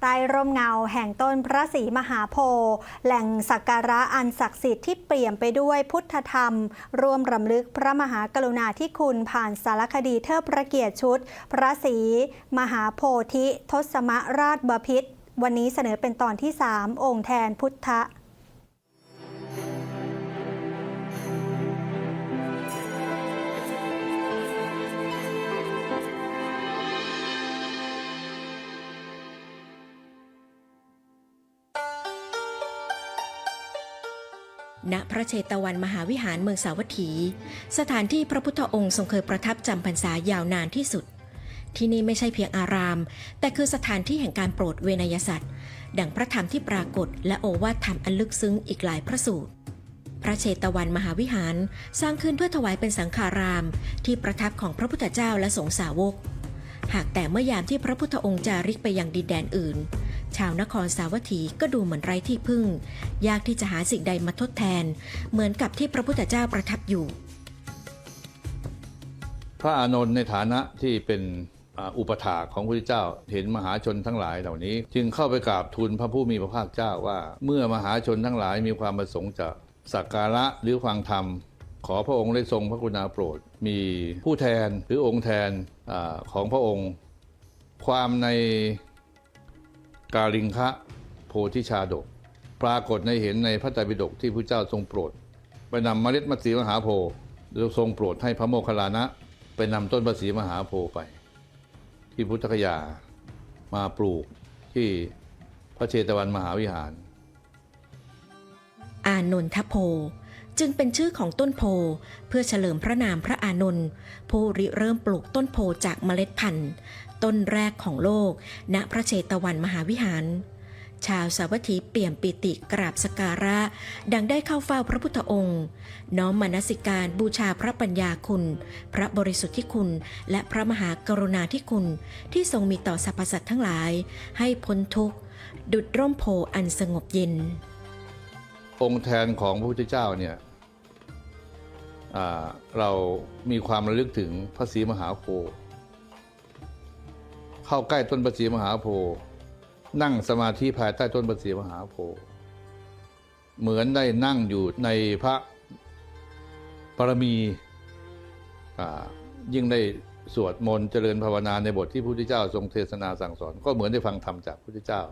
ใต้ร่มเงาแห่งต้นพระศรีมหาโพธิ์แหล่งสักการะอันศักดิ์สิทธิ์ที่เปี่ยมไปด้วยพุทธธรรม ร่วมรำลึกพระมหากรุณาธิคุณผ่านสารคดีเทิดพระเกียรติชุด พระศรีมหาโพธิทศมราชบพิษวันนี้เสนอเป็นตอนที่ 3 องค์แทนพุทธ ณพระเชตวันมหาวิหารเมืองสาวัตถี สถานที่พระพุทธองค์ทรงเคยประทับจำพรรษายาวนานที่สุด ที่นี่ไม่ใช่เพียงอาราม แต่คือสถานที่แห่งการโปรดเวนยสัตว์ ดังพระธรรมที่ปรากฏและโอวาทธรรมอันลึกซึ้งอีกหลายพระสูตร พระเชตวันมหาวิหารสร้างขึ้นเพื่อถวายเป็นสังฆาราม ที่ประทับของพระพุทธเจ้าและสงฆ์สาวก หากแต่เมื่อยามที่พระพุทธองค์จาริกไปยังดินแดนอื่น ชาวนครสาวัตถีก็ดูเหมือนไร้ที่พึ่ง ยากที่จะหาสิ่งใดมาทดแทน เหมือนกับที่พระพุทธเจ้าประทับอยู่ พระอานนท์ในฐานะที่เป็นอุปถาของพระเจ้าเห็นมหาชนทั้งหลายเหล่านี้ จึงเข้าไปกราบทูลพระผู้มีพระภาคเจ้าว่า เมื่อมหาชนทั้งหลายมีความประสงค์จะสักการะหรือฟังธรรม ขอพระองค์ได้ทรงพระกรุณาโปรด มีผู้แทนหรือองค์แทนอของพระองค์ ความใน กาลิงคะโพธิชาดก ปรากฏในเห็นในพระไตรปิฎกที่พระเจ้าทรงโปรด ไปนำเมล็ดมัสีมหาโพธิ์ทรงโปรดให้พระโมคคัลลานะ ไปนำต้นมัสีมหาโพธิ์ไป ที่พุทธคยามาปลูกที่พระเชตวันมหาวิหาร อานนทโพ จึงเป็นชื่อของต้นโพ เพื่อเฉลิมพระนามพระอานนท์ผู้ริเริ่มปลูกต้นโพจากเมล็ดพันธุ์ ต้นแรกของโลก ณพระเชตวันมหาวิหาร ชาวสาวัตถีเปี่ยมปิติกราบสการะ ดังได้เข้าเฝ้าพระพุทธองค์ น้อมมนสิการบูชาพระปัญญาคุณ พระบริสุทธิคุณ และพระมหากรุณาธิคุณ ที่ทรงมีต่อสรรพสัตว์ทั้งหลาย ให้พ้นทุกข์ ดุดร่มโพอันสงบเย็นองค์แทนของพระพุทธเจ้าเนี่ย เรามีความระลึกถึงพระศรีมหาโพธิ์เข้าใกล้ต้นพระศรีมหาโพธิ์นั่งสมาธิภายใต้ต้นพระศรีมหาโพธิ์เหมือนได้นั่งอยู่ในพระปรมียิ่งได้สวดมนต์เจริญภาวนาในบทที่พระพุทธเจ้าทรงเทศนาสั่งสอน ก็เหมือนได้ฟังธรรมจากพระพุทธเจ้า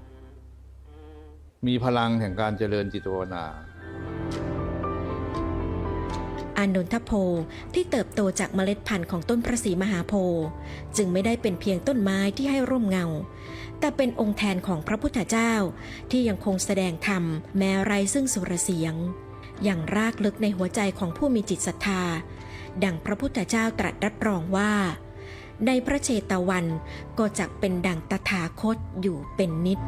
มีพลังแห่งการเจริญจิตภาวนา อานนทโพที่เติบโตจากเมล็ดพันธุ์ของต้นพระศรีมหาโพธิ์จึงไม่ได้เป็นเพียงต้นไม้ที่ให้ร่มเงา แต่เป็นองค์แทนของพระพุทธเจ้าที่ยังคงแสดงธรรมแม้ไรซึ่งสุรเสียง อย่างรากลึกในหัวใจของผู้มีจิตศรัทธา ดังพระพุทธเจ้าตรัสรับรองว่า ในพระเชตวันก็จะเป็นดังตถาคตอยู่เป็นนิจ